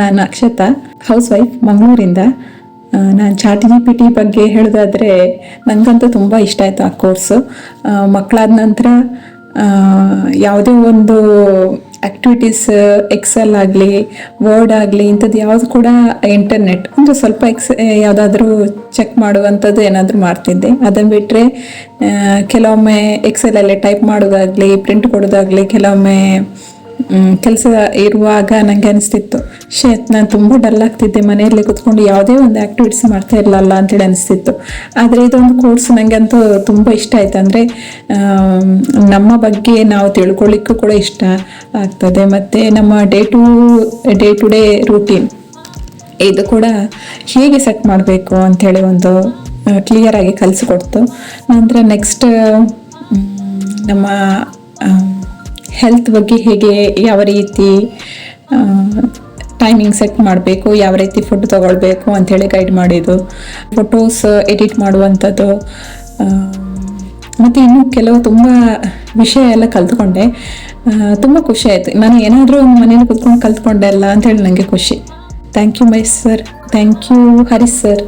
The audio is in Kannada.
ನಾನು ಅಕ್ಷತಾ ಹೌಸ್ ವೈಫ್ ಮಂಗಳೂರಿಂದ ನಾನು ಚಾಟ್ ಜಿ ಪಿ ಟಿ ಬಗ್ಗೆ ಹೇಳೋದಾದರೆ ನನಗಂತೂ ತುಂಬ ಇಷ್ಟ ಆಯಿತು ಆ ಕೋರ್ಸು. ಮಕ್ಕಳಾದ ನಂತರ ಯಾವುದೇ ಒಂದು ಆ್ಯಕ್ಟಿವಿಟೀಸ್ ಎಕ್ಸೆಲ್ ಆಗಲಿ, ವರ್ಡ್ ಆಗಲಿ, ಇಂಥದ್ದು ಯಾವುದು ಕೂಡ ಇಂಟರ್ನೆಟ್. ಅಂದರೆ ಸ್ವಲ್ಪ ಎಕ್ಸ್ ಯಾವುದಾದ್ರೂ ಚೆಕ್ ಮಾಡುವಂಥದ್ದು ಏನಾದರೂ ಮಾಡ್ತಿದ್ದೆ. ಅದನ್ನು ಬಿಟ್ಟರೆ ಕೆಲವೊಮ್ಮೆ ಎಕ್ಸೆಲಲ್ಲೇ ಟೈಪ್ ಮಾಡೋದಾಗಲಿ, ಪ್ರಿಂಟ್ ಕೊಡೋದಾಗಲಿ, ಕೆಲವೊಮ್ಮೆ ಕೆಲಸ ಇರುವಾಗ ನನಗೆ ಅನಿಸ್ತಿತ್ತು. ಶೇತ್ ನಾನು ತುಂಬ ಡಲ್ ಆಗ್ತಿದ್ದೆ. ಮನೆಯಲ್ಲಿ ಕುತ್ಕೊಂಡು ಯಾವುದೇ ಒಂದು ಆ್ಯಕ್ಟಿವಿಟೀಸ್ ಮಾಡ್ತಾ ಇರಲಿಲ್ಲ ಅಂತೇಳಿ ಅನಿಸ್ತಿತ್ತು. ಆದರೆ ಇದೊಂದು ಕೋರ್ಸ್ ನನಗೆ ಅಂತೂ ತುಂಬ ಇಷ್ಟ ಆಯ್ತು. ಅಂದರೆ ನಮ್ಮ ಬಗ್ಗೆ ನಾವು ತಿಳ್ಕೊಳ್ಳಿಕ್ಕೂ ಕೂಡ ಇಷ್ಟ ಆಗ್ತದೆ. ಮತ್ತು ನಮ್ಮ day to day to day routine ಇದು ಕೂಡ ಹೇಗೆ ಸೆಟ್ ಮಾಡಬೇಕು ಅಂಥೇಳಿ ಒಂದು ಕ್ಲಿಯರಾಗಿ ಕಲಿಸ್ಕೊಡ್ತು. ನಂತರ ನೆಕ್ಸ್ಟ್ ನಮ್ಮ ಹೆಲ್ತ್ ಬಗ್ಗೆ ಹೇಗೆ, ಯಾವ ರೀತಿ ಟೈಮಿಂಗ್ ಸೆಟ್ ಮಾಡಬೇಕು, ಯಾವ ರೀತಿ ಫುಡ್ ತೊಗೊಳ್ಬೇಕು ಅಂಥೇಳಿ ಗೈಡ್ ಮಾಡಿದ್ದು. ಫೋಟೋಸ್ ಎಡಿಟ್ ಮಾಡುವಂಥದ್ದು ಮತ್ತು ಇನ್ನೂ ಕೆಲವು ತುಂಬ ವಿಷಯ ಎಲ್ಲ ಕಲ್ತ್ಕೊಂಡೆ. ತುಂಬ ಖುಷಿ ಆಯಿತು. ನಾನು ಏನಾದರೂ ಮನೇಲಿ ಕುತ್ಕೊಂಡು ಕಲ್ತ್ಕೊಂಡೆ ಅಲ್ಲ ಅಂತೇಳಿ ನನಗೆ ಖುಷಿ. Thank you my sir thank you Harish sir